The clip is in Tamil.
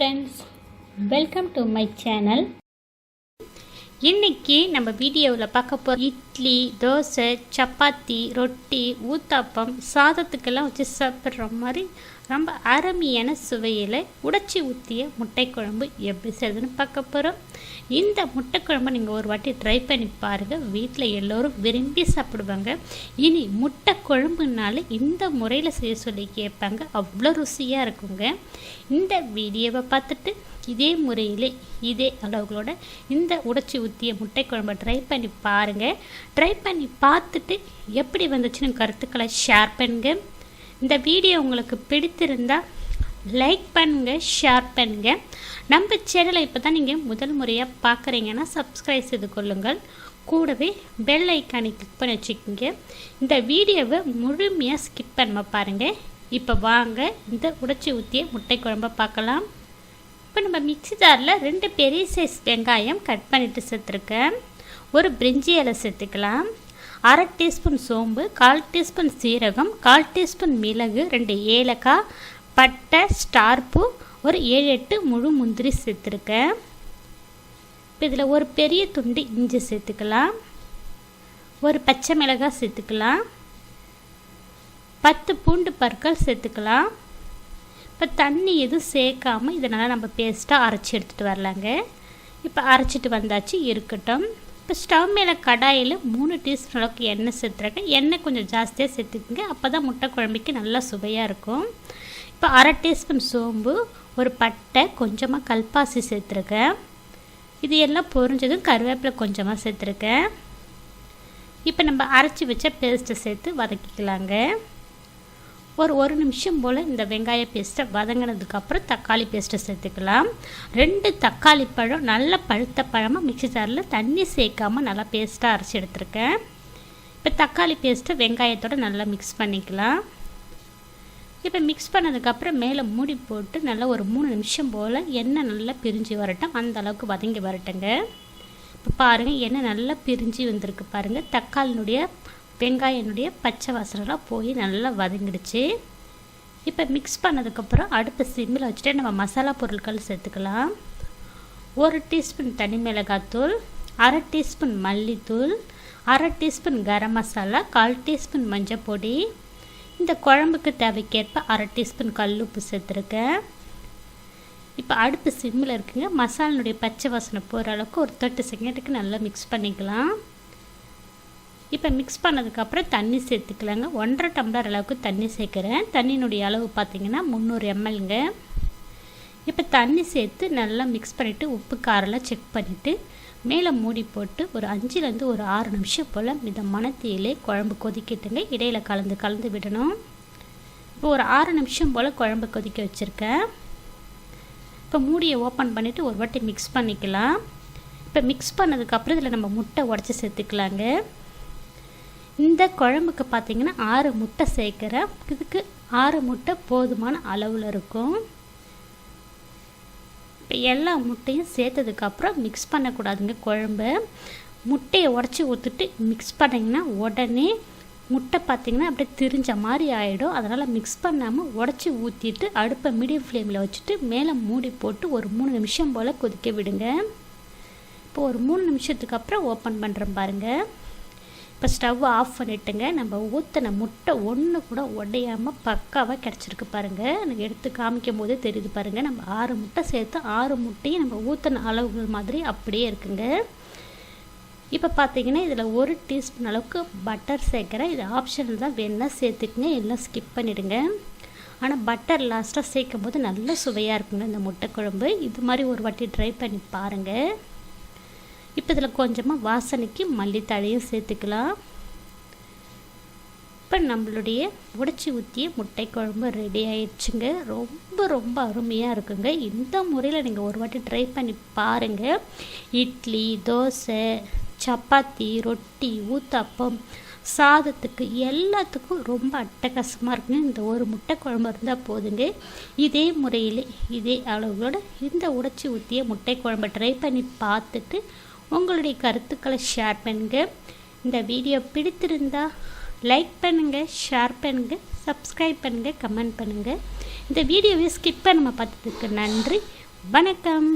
Friends welcome to my channel இன்னைக்கு நம்ம வீடியோவில் பார்க்க போகிற இட்லி தோசை சப்பாத்தி ரொட்டி ஊத்தாப்பம் சாதத்துக்கெல்லாம் வச்சு சாப்பிட்ற மாதிரி ரொம்ப அருமையான சுவையில் உடைச்சி ஊற்றிய முட்டை குழம்பு எப்படி செய்யுதுன்னு பார்க்க போகிறோம் இந்த முட்டை குழம்பு நீங்கள் ஒரு வாட்டி ட்ரை பண்ணி பாருங்கள் வீட்டில் எல்லோரும் விரும்பி சாப்பிடுவாங்க. இனி முட்டை குழம்புனால இந்த முறையில் செய்ய சொல்லி கேட்பாங்க. அவ்வளோ ருசியாக இருக்குங்க. இந்த வீடியோவை பார்த்துட்டு இதே முறையில் இதே அளவுகளோட இந்த உடைச்சி ஊற்றிய முட்டை குழம்பை ட்ரை பண்ணி பாருங்கள் ட்ரை பண்ணி பார்த்துட்டு எப்படி வந்துச்சுன்னு கருத்துக்களை ஷேர் பண்ணுங்க. இந்த வீடியோ உங்களுக்கு பிடித்திருந்தால் லைக் பண்ணுங்கள் ஷேர் பண்ணுங்கள் நம்ம சேனலை இப்போ தான் நீங்கள் முதல் முறையாக பார்க்குறீங்கன்னா சப்ஸ்கிரைப் செய்து கொள்ளுங்கள். கூடவே பெல் ஐக்கானை கிளிக் பண்ணி வச்சுக்கோங்க. இந்த வீடியோவை முழுமையாக ஸ்கிப் பண்ண பாருங்கள் இப்போ வாங்க இந்த உடைச்சி ஊற்றிய முட்டை குழம்பை பார்க்கலாம். இப்போ நம்ம மிக்சி ஜாரில் ரெண்டு பெரிய சைஸ் வெங்காயம் கட் பண்ணிட்டு சேர்த்துருக்கேன். ஒரு பிரிஞ்சி இலை சேர்த்துக்கலாம். அரை டீஸ்பூன் சோம்பு கால் டீஸ்பூன் சீரகம் கால் டீஸ்பூன் மிளகு ரெண்டு ஏலக்காய் பட்டை ஸ்டார்பூ ஒரு ஏழு எட்டு முழு முந்திரி சேர்த்துருக்கேன். இப்போ இதில் ஒரு பெரிய துண்டு இஞ்சி சேர்த்துக்கலாம். ஒரு பச்சை மிளகாய் சேர்த்துக்கலாம். பத்து பூண்டு பற்கள் சேர்த்துக்கலாம். இப்போ தண்ணி எதுவும் சேர்க்காமல் இதனால் நம்ம பேஸ்ட்டாக அரைச்சி எடுத்துகிட்டு வரலாங்க. இப்போ அரைச்சிட்டு வந்தாச்சு இருக்கட்டும். இப்போ ஸ்டவ் மேலே கடாயில் மூணு டீஸ்பூன் அளவுக்கு எண்ணெய் சேர்த்துருக்கேன் எண்ணெய் கொஞ்சம் ஜாஸ்தியாக சேர்த்துக்குங்க. அப்போ தான் முட்டை குழம்புக்கு நல்லா சுவையாக இருக்கும். இப்போ அரை டீஸ்பூன் சோம்பு ஒரு பட்டை கொஞ்சமாக கல்பாசி சேர்த்துருக்கேன் இது எல்லாம் பொரிஞ்சதும் கருவேப்பிலை கொஞ்சமாக சேர்த்துருக்கேன் இப்போ நம்ம அரைச்சி வச்ச பேஸ்ட்டை சேர்த்து வதக்கிக்கலாங்க. ஒரு ஒரு நிமிஷம் போல் இந்த வெங்காய பேஸ்ட்டை வதங்கினதுக்கப்புறம் தக்காளி பேஸ்ட்டை சேர்த்துக்கலாம். ரெண்டு தக்காளி பழம் நல்ல பழுத்த பழமாக மிக்சி ஜாரில் தண்ணி சேர்க்காமல் நல்லா பேஸ்ட்டாக அரைச்சி எடுத்துருக்கேன். இப்போ தக்காளி பேஸ்ட்டை வெங்காயத்தோடு நல்லா மிக்ஸ் பண்ணிக்கலாம். இப்போ மிக்ஸ் பண்ணதுக்கப்புறம் மேலே மூடி போட்டு நல்லா ஒரு மூணு நிமிஷம் போல் எண்ணெய் நல்லா பிரிஞ்சு வரட்டும். அந்த அளவுக்கு வதங்கி வரட்டுங்க. இப்போ பாருங்கள் எண்ணெய் நல்லா பிரிஞ்சு வந்திருக்கு பாருங்கள் தக்காளினுடைய வெங்காயனுடைய பச்சை வாசனைலாம் போய் நல்லா வதங்கிடுச்சு. இப்போ மிக்ஸ் பண்ணதுக்கப்புறம் அடுப்பு சிம்மில் வச்சுட்டு நம்ம மசாலா பொருட்கள் சேர்த்துக்கலாம். ஒரு டீஸ்பூன் தனி மிளகாத்தூள் அரை டீஸ்பூன் மல்லித்தூள் அரை டீஸ்பூன் கரம் மசாலா கால் டீஸ்பூன் மஞ்சள் பொடி. இந்த குழம்புக்கு தேவைக்கேற்ப அரை டீஸ்பூன் கல் உப்பு சேர்த்துருக்கேன். இப்போ அடுப்பு சிம்மில் இருக்குங்க மசாலினுடைய பச்சை வாசனை போகிற அளவுக்கு ஒரு தேர்ட்டி செகண்டுக்கு நல்லா மிக்ஸ் பண்ணிக்கலாம். இப்போ மிக்ஸ் பண்ணதுக்கப்புறம் தண்ணி சேர்த்துக்கலாங்க. ஒன்றரை டம்ளர் அளவுக்கு தண்ணி சேர்க்குறேன். தண்ணியினுடைய அளவு பார்த்திங்கன்னா முந்நூறு எம்எல்ங்க. இப்போ தண்ணி சேர்த்து நல்லா மிக்ஸ் பண்ணிவிட்டு உப்பு காரெல்லாம் செக் பண்ணிவிட்டு மேலே மூடி போட்டு ஒரு அஞ்சுலேருந்து ஒரு ஆறு நிமிஷம் போல் மிதமான தீயிலே குழம்பு கொதிக்கிட்டுங்க. இடையில் கலந்து கலந்து விடணும். இப்போ ஒரு ஆறு நிமிஷம் போல் குழம்பு கொதிக்க வச்சுருக்கேன். இப்போ மூடியை ஓப்பன் பண்ணிவிட்டு ஒரு வாட்டி மிக்ஸ் பண்ணிக்கலாம். இப்போ மிக்ஸ் பண்ணதுக்கப்புறம் இதில் நம்ம முட்டை உடச்சி சேர்த்துக்கலாங்க. இந்த குழம்புக்கு பார்த்திங்கன்னா ஆறு முட்டை சேர்க்குறேன் இதுக்கு ஆறு முட்டை போதுமான அளவில் இருக்கும். இப்போ எல்லா முட்டையும் சேர்த்ததுக்கப்புறம் மிக்ஸ் பண்ணக்கூடாதுங்க குழம்பு. முட்டையை உடச்சி ஊற்றுட்டு மிக்ஸ் பண்ணிங்கன்னா உடனே முட்டை பார்த்திங்கன்னா அப்படியே திரிஞ்ச மாதிரி ஆகிடும் அதனால் மிக்ஸ் பண்ணாமல் உடச்சி ஊற்றிட்டு அடுப்பை மீடியம் ஃப்ளேமில் வச்சுட்டு மேலே மூடி போட்டு ஒரு மூணு நிமிஷம் போல் கொதிக்க விடுங்க. இப்போ ஒரு மூணு நிமிஷத்துக்கு அப்புறம் ஓப்பன் பண்ணுறேன் பாருங்கள் இப்போ ஸ்டவ் ஆஃப் பண்ணிட்டுங்க. நம்ம ஊற்றின முட்டை ஒன்று கூட உடையாமல் பக்காவாக கிடச்சிருக்கு பாருங்கள் எனக்கு எடுத்து காமிக்கும் போதே தெரியுது பாருங்கள் நம்ம ஆறு முட்டை சேர்த்து ஆறு முட்டையும் நம்ம ஊற்றின அளவுகள் மாதிரி அப்படியே இருக்குங்க. இப்போ பார்த்தீங்கன்னா இதில் ஒரு டீஸ்பூன் அளவுக்கு பட்டர் சேர்க்குறேன். இது ஆப்ஷனல் தான். வேணால் சேர்த்துக்குங்க எல்லாம் ஸ்கிப் பண்ணிவிடுங்க ஆனால் பட்டர் லாஸ்ட்டாக சேர்க்கும் போது நல்ல சுவையாக இருக்குங்க இந்த முட்டை குழம்பு. இது மாதிரி ஒரு வாட்டி ட்ரை பண்ணி பாருங்கள் இப்போ இதில் கொஞ்சமாக வாசனைக்கு மல்லித்தழையும் சேர்த்துக்கலாம். இப்போ நம்மளுடைய உடச்சி ஊற்றிய முட்டை குழம்பு ரெடி ஆயிடுச்சுங்க. ரொம்ப ரொம்ப அருமையாக இருக்குங்க. இந்த முறையில் நீங்கள் ஒரு வாட்டி ட்ரை பண்ணி பாருங்கள் இட்லி தோசை சப்பாத்தி ரொட்டி ஊத்தாப்பம் சாதத்துக்கு எல்லாத்துக்கும் ரொம்ப அட்டகாசமாக இருக்குங்க. இந்த ஒரு முட்டை குழம்பு இருந்தால் போதுங்க. இதே முறையில் இதே அளவுகளோட இந்த உடச்சி ஊற்றிய முட்டை குழம்பை ட்ரை பண்ணி பார்த்துட்டு உங்களுடைய கருத்துக்களை ஷேர் பண்ணுங்கள் இந்த வீடியோ பிடித்திருந்தா லைக் பண்ணுங்கள் ஷேர் பண்ணுங்கள் சப்ஸ்கிரைப் பண்ணுங்கள் கமெண்ட் பண்ணுங்கள் இந்த வீடியோவை ஸ்கிப் பண்ணாமல் பார்த்ததுக்கு நன்றி. வணக்கம்.